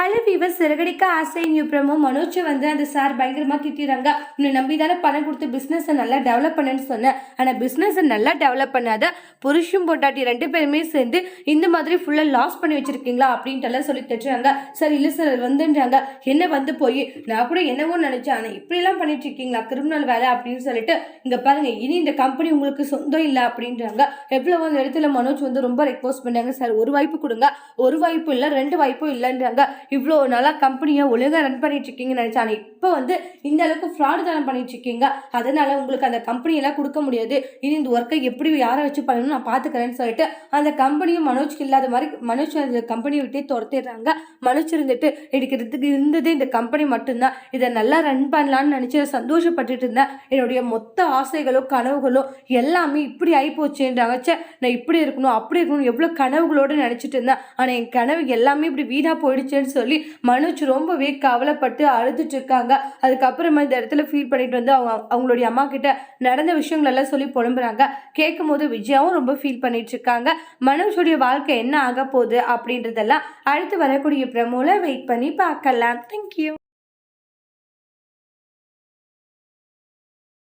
Hello viewer Siragadikka ஆசை new promo மனோஜை வந்து அந்த சார் பயங்கரமாக திட்டிடுறாங்க உன்னை நம்பி தானே பணம் கொடுத்து பிஸ்னஸை நல்லா டெவலப் பண்ணுன்னு சொன்னேன். ஆனால் பிஸ்னஸை நல்லா டெவலப் பண்ணாத புருஷும் பொண்டாட்டி ரெண்டு பேருமே சேர்ந்து இந்த மாதிரி ஃபுல்லாக லாஸ் பண்ணி வச்சுருக்கீங்களா அப்படின்ட்டு எல்லாம் சொல்லி திட்டுறாங்க. சார் இல்லை சார் அது வந்துன்றாங்க. என்ன வந்து போய்? நான் கூட என்னவோ நினச்சேன். ஆனால் இப்படிலாம் பண்ணிட்டு இருக்கீங்களா? கிரிமினல் வேலை அப்படின்னு சொல்லிட்டு இங்கே பாருங்கள் இனி இந்த கம்பெனி உங்களுக்கு சொந்தம் இல்லை அப்படின்றாங்க. எவ்வளோ அந்த இடத்துல மனோஜ் வந்து ரொம்ப ரெக்வஸ்ட் பண்ணாங்க. சார் ஒரு வாய்ப்பு கொடுங்க. ஒரு வாய்ப்பு இல்லை ரெண்டு வாய்ப்பும் இல்லைன்றாங்க. இவ்வளோ நாளாக கம்பெனியை ஒழுங்காக ரன் பண்ணிட்டு இருக்கீங்கன்னு நினச்சேன். ஆனால் இப்போ வந்து இந்த அளவுக்கு ஃப்ராடு தானே பண்ணிட்டு இருக்கீங்க அதனால உங்களுக்கு அந்த கம்பெனியெல்லாம் கொடுக்க முடியாது. இனி இந்த ஒர்க்கை எப்படி யாரை வச்சு பண்ணணும் நான் பார்த்துக்கிறேன்னு சொல்லிட்டு அந்த கம்பெனியும் மனோஜ்க்கு இல்லாத மாதிரி மனோஜ் அந்த கம்பெனியை விட்டே துரத்திடுறாங்க. மனோஜ் இருந்துட்டு எடுக்கிறதுக்கு இருந்ததே இந்த கம்பெனி மட்டும்தான். இதை நல்லா ரன் பண்ணலான்னு நினச்சி சந்தோஷப்பட்டுட்டு இருந்தேன். என்னுடைய மொத்த ஆசைகளோ கனவுகளோ எல்லாமே இப்படி ஆகிப்போச்சுன்றாங்க ச்சே நான் இப்படி இருக்கணும் அப்படி இருக்கணும் எவ்வளோ கனவுகளோடு நினச்சிட்டு இருந்தேன். ஆனால் என் கனவு எல்லாமே இப்படி வீடாக போயிடுச்சேன்னு சொல்லி மனோஜ் ரொம்பவே கவலைப்பட்டு அழுதுட்டு இருக்காங்க. அதுக்கப்புறமா இந்த இடத்துல ஃபீல் பண்ணிட்டு வந்து அவங்க அவங்களுடைய அம்மா கிட்ட நடந்த விஷயங்கள் எல்லாம் சொல்லி புலம்புறாங்க. கேட்கும் போது விஜயாவும் ரொம்ப ஃபீல் பண்ணிட்டு இருக்காங்க. மனோஜுடைய வாழ்க்கை என்ன ஆக போகுது அப்படின்றதெல்லாம் அடுத்து வரக்கூடிய பிரமோல வெயிட் பண்ணி பார்க்கலாம். தேங்க்யூ